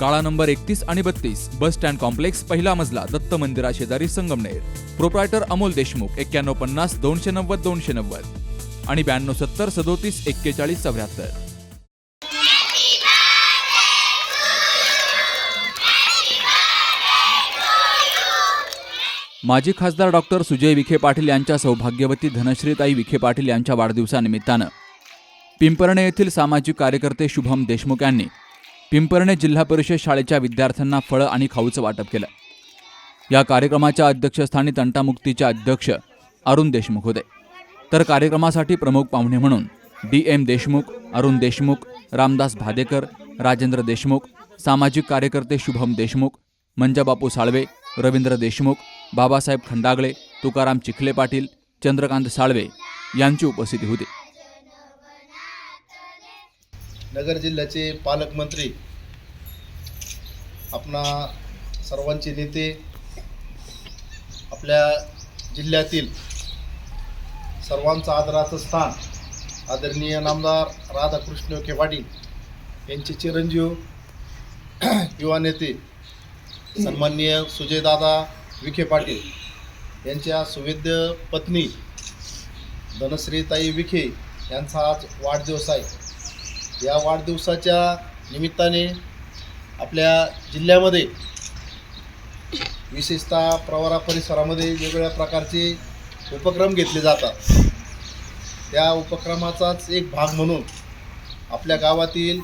काळा नंबर एकतीस आणि बत्तीस बस स्टँड कॉम्प्लेक्स पहिला मजला दत्त मंदिरा शेजारी संगमनेर. प्रोप्रायटर अमोल देशमुख एक्क्याण्णव पन्नास दोनशे नव्वद दोनशे नव्वद. आणि ब्याण्णव सत्तर सदोतीस एक्केचाळीस चौऱ्याहत्तर. माजी खासदार डॉक्टर सुजय विखे पाटील यांच्या सौभाग्यवती धनश्रीताई विखे पाटील यांच्या वाढदिवसानिमित्तानं पिंपरणे येथील सामाजिक कार्यकर्ते शुभम देशमुख यांनी पिंपरणे जिल्हा परिषद शाळेच्या विद्यार्थ्यांना फळं आणि खाऊचं वाटप केलं. या कार्यक्रमाच्या अध्यक्षस्थानी तंटामुक्तीचे अध्यक्ष अरुण देशमुख होते. तर कार्यक्रमासाठी प्रमुख पाहुणे म्हणून डी एम देशमुख अरुण देशमुख रामदास भादेकर राजेंद्र देशमुख सामाजिक कार्यकर्ते शुभम देशमुख मंजाबापू साळवे रवींद्र देशमुख बाबासाहेब खंडागळे तुकाराम चिखले पाटील चंद्रकांत साळवे यांची उपस्थिती होती. नगर जिल्ह्याचे पालकमंत्री आपणा सर्वांचे नेते आपल्या जिल्ह्यातील सर्वांचं आदराचं स्थान आदरणीय नामदार राधाकृष्ण विखे पाटील यांचे चिरंजीव युवा नेते सन्माननीय सुजयदादा विखे पाटील यांच्या सुवेद्य पत्नी धनश्रीताई विखे यांचा आज वाढदिवस आहे. या वाढदिवसाच्या निमित्ताने आपल्या जिल्ह्यामध्ये विशेषतः प्रवारा परिसरामध्ये वेगवेगळ्या प्रकारचे उपक्रम घेतले जातात. त्या उपक्रमाचाच एक भाग म्हणून आपल्या गावातील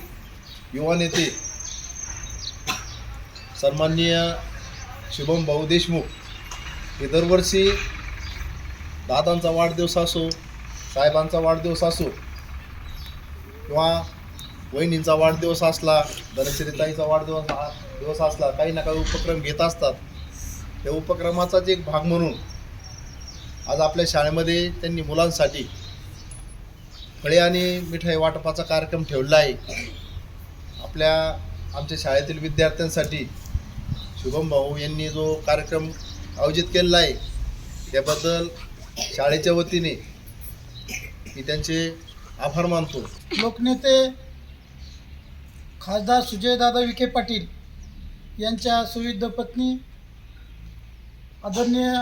युवा नेते सन्माननीय शुभम भाऊ देशमुख हे दरवर्षी दादांचा वाढदिवस असो साहेबांचा वाढदिवस असो किंवा वहिनींचा वाढदिवस असला धनश्रीताईचा वाढदिवस हा दिवस असला काही ना काही उपक्रम घेत असतात. त्या उपक्रमाचाच एक भाग म्हणून आज आपल्या शाळेमध्ये त्यांनी मुलांसाठी फळे आणि मिठाई वाटपाचा कार्यक्रम ठेवला आहे. आपल्या आमच्या शाळेतील विद्यार्थ्यांसाठी शुभम भाऊ यांनी जो कार्यक्रम आयोजित केलेला आहे त्याबद्दल शाळेच्या वतीने मी त्यांचे आभार मानतो. लोकनेते खासदार सुजयदादा विखे पाटील यांच्या सुविध पत्नी आदरणीय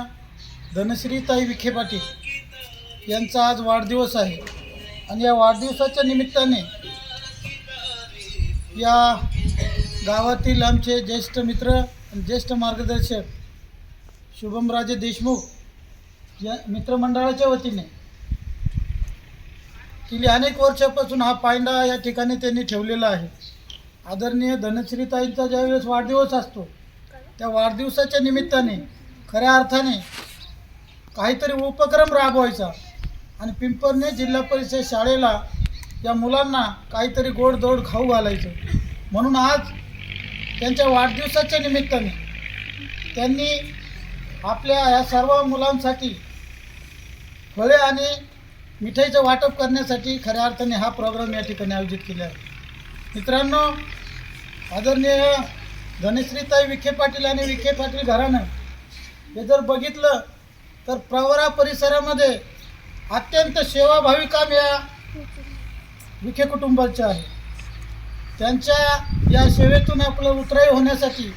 धनश्रीताई विखे पाटील यांचा आज वाढदिवस आहे. आणि या वाढदिवसाच्या निमित्ताने या गावातील आमचे ज्येष्ठ मित्र आणि ज्येष्ठ मार्गदर्शक शुभमराजे देशमुख या मित्रमंडळाच्या वतीने गेली अनेक वर्षापासून हा पायंडा या ठिकाणी त्यांनी ठेवलेला आहे. आदरणीय धनश्रीताईंचा ज्यावेळेस वाढदिवस असतो त्या वाढदिवसाच्या निमित्ताने खऱ्या अर्थाने काहीतरी उपक्रम राबवायचा आणि पिंपरने जिल्हा परिषद शाळेला या मुलांना काहीतरी गोडधोड खाऊ घालायचं. म्हणून आज त्यांच्या वाढदिवसाच्या निमित्ताने त्यांनी आपल्या या सर्व मुलांसाठी फळे आणि मिठाईचं वाटप करण्यासाठी खऱ्या अर्थाने हा प्रोग्राम या ठिकाणी आयोजित केला आहे. मित्रांनो आदरणीय धनश्रीताई विखे पाटील आणि विखे पाटील घराणं हे जर बघितलं तर प्रवरा परिसरामध्ये अत्यंत सेवाभावी काम या विखे कुटुंबाचे आहे. त्यांच्या या सेवेतून आपलं उतराई होण्यासाठी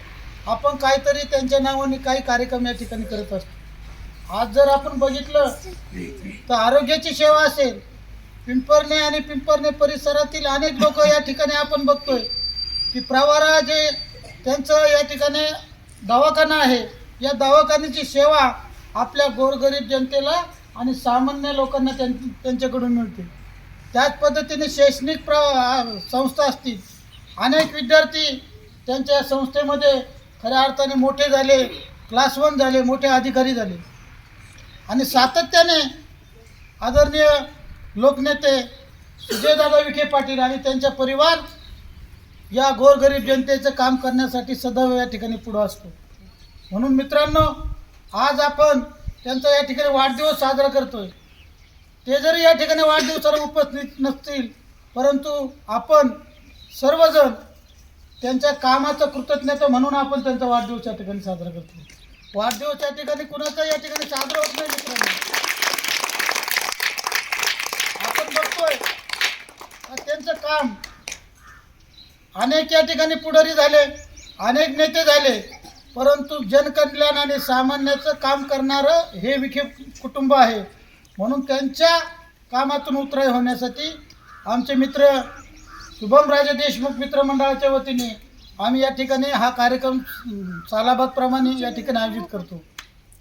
आपण काहीतरी त्यांच्या नावाने काही कार्यक्रम या ठिकाणी करत असतो. आज जर आपण बघितलं तर आरोग्याची सेवा असेल पिंपरणे आणि पिंपरणे परिसरातील अनेक लोक या ठिकाणी आपण बघतोय की प्रवारा जे त्यांचं या ठिकाणी दवाखाना आहे या दवाखान्याची सेवा आपल्या गोरगरीब जनतेला आणि सामान्य लोकांना त्यां त्यांच्याकडून मिळते. त्याच पद्धतीने शैक्षणिक प्र संस्था असतील अनेक विद्यार्थी त्यांच्या संस्थेमध्ये खऱ्या अर्थाने मोठे झाले क्लास वन झाले मोठे अधिकारी झाले. आणि सातत्याने आदरणीय लोकनेते सुजयदादा विखे पाटील आणि त्यांचा परिवार या गोरगरीब जनतेचं काम करण्यासाठी सदैव या ठिकाणी पुढं असतो. म्हणून मित्रांनो आज आपण त्यांचा या ठिकाणी वाढदिवस साजरा करतोय. ते जरी या ठिकाणी वाढदिवसाला उपस्थित नसतील परंतु आपण सर्वजण त्यांच्या कामाचं कृतज्ञता म्हणून आपण त्यांचा वाढदिवस या ठिकाणी साजरा करतो वाढदिवस या ठिकाणी कुणाचा या ठिकाणी साजरा होत नाही मित्रांनो आपण बघतोय त्यांचं काम. अनेक या ठिकाणी पुढारी झाले अनेक नेते झाले परंतु जनकल्याण आणि सामान्याचं काम करणारं हे विखे कुटुंब आहे. म्हणून त्यांच्या कामातून उतराई होण्यासाठी आमचे मित्र शुभमराजे देशमुख मित्रमंडळाच्या वतीने आम्ही या ठिकाणी हा कार्यक्रम सालाबादप्रमाणे या ठिकाणी आयोजित करतो.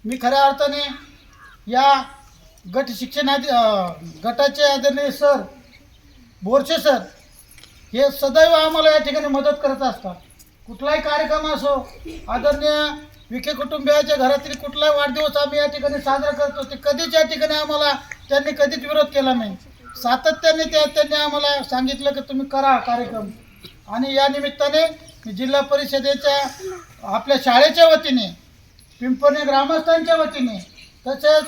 मी खऱ्या अर्थाने या गट शिक्षणाधी गटाचे आदरणीय सर बोरसे सर हे सदैव आम्हाला या ठिकाणी मदत करत असतात. कुठलाही कार्यक्रम असो आदरणीय विखे कुटुंबियाच्या घरातील कुठलाही वाढदिवस आम्ही या ठिकाणी साजरा करतो ते कधीच या ठिकाणी आम्हाला त्यांनी कधीच विरोध केला नाही. सातत्याने त्या त्यांनी आम्हाला सांगितलं की तुम्ही करा कार्यक्रम. आणि या निमित्ताने मी जिल्हा परिषदेच्या आपल्या शाळेच्या वतीने पिंपणे ग्रामस्थांच्या वतीने तसेच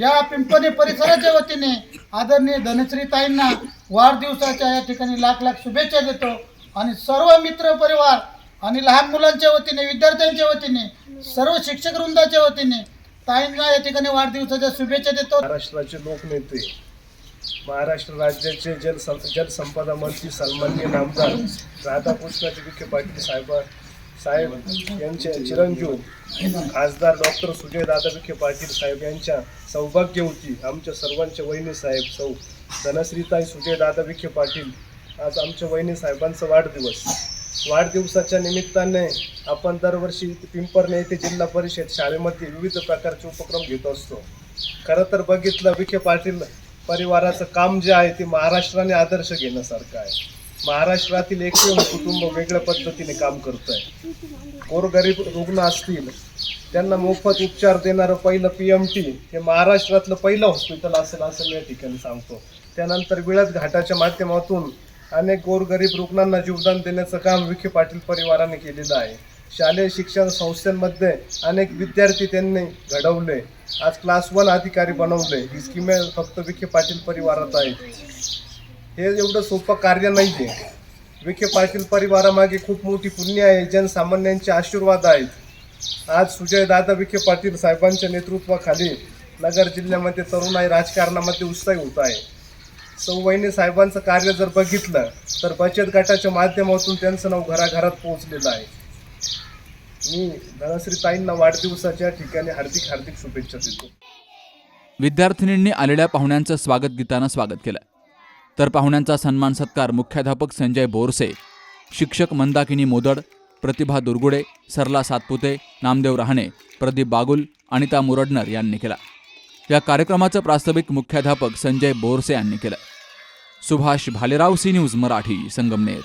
या पिंपणी परिसराच्या वतीने आदरणीय धनश्रीताईंना वाढदिवसाच्या या ठिकाणी लाख लाख शुभेच्छा देतो. आणि सर्व मित्र परिवार आणि लहान मुलांच्या वतीने विद्यार्थ्यांच्या वतीने सर्व शिक्षक वृंदाच्या वतीने ताईंना या ठिकाणी वाढदिवसाच्या शुभेच्छा देतो. महाराष्ट्राचे लोकनेते महाराष्ट्र राज्याचे जल जलसंपदा मंत्री सन्माननीय नामदार राधाकृष्ण विखे पाटील साहेब साहेब यांचे चिरंजीव खासदार डॉक्टर सुजय दादा विखे पाटील साहेब यांच्या सौभाग्य होती. आमच्या सर्वांच्या वहिनी साहेब सौ धनश्रीताई सुजयदादा विखे पाटील. आज आमच्या वहिनी साहेबांचा वाढदिवस. वाढदिवसाच्या निमित्ताने आपण दरवर्षी पिंपरणे येथे जिल्हा परिषद शाळेमध्ये विविध प्रकारचे उपक्रम घेत असतो. खरं तर बघितलं विखे पाटील परिवाराचं काम जे आहे ते महाराष्ट्राने आदर्श घेण्यासारखं आहे. महाराष्ट्रातील एकमेव कुटुंब वेगळ्या पद्धतीने काम करत आहे गोरगरीब रुग्ण असतील त्यांना मोफत उपचार देणारं पहिलं पी एम टी हे महाराष्ट्रातलं पहिलं हॉस्पिटल असेल असं मी या ठिकाणी सांगतो. त्यानंतर विळद घाटाच्या माध्यमातून अनेक गोरगरीब रुग्णांना जीवदान देण्याचं काम विखे पाटील परिवाराने केलेलं आहे. शालेय शिक्षण संस्थांमध्ये अनेक विद्यार्थी त्यांनी घडवले. आज क्लास वन अधिकारी बनवले. ही स्कीम फक्त विखे पाटील परिवारात आहेत हे एवढं सोपं कार्य नाही आहे विखे पाटील परिवारामागे खूप मोठी पुण्य आहे. जनसामान्यांचे आशीर्वाद आहेत. आज सुजय दादा विखे पाटील साहेबांच्या नेतृत्वाखाली नगर जिल्ह्यामध्ये तरुणाई राजकारणामध्ये उत्साही होत आहे. सौवहिनी साहेबांचं कार्य जर बघितलं तर बचत गटाच्या माध्यमातून त्यांचं नाव घराघरात पोहोचलेलं आहे. मी धनश्री ताईंना वाढदिवसाच्या ठिकाणी हार्दिक हार्दिक शुभेच्छा देतो. विद्यार्थिनींनी आलेल्या पाहुण्यांचं स्वागत गीतानं स्वागत केलं. तर पाहुण्यांचा सन्मान सत्कार मुख्याध्यापक संजय बोरसे शिक्षक मंदाकिनी मोदड प्रतिभा दुर्गुडे सरला सातपुते नामदेव रहाणे प्रदीप बागुल अनिता मुरडनर यांनी केला. या कार्यक्रमाचं प्रास्ताविक मुख्याध्यापक संजय बोरसे यांनी केलं. Subhash Bhalerao C news Marathi Sangamner.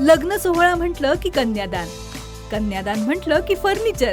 लग्न सोहळा म्हटलं की कन्यादान. कन्यादान म्हटलं की फर्निचर.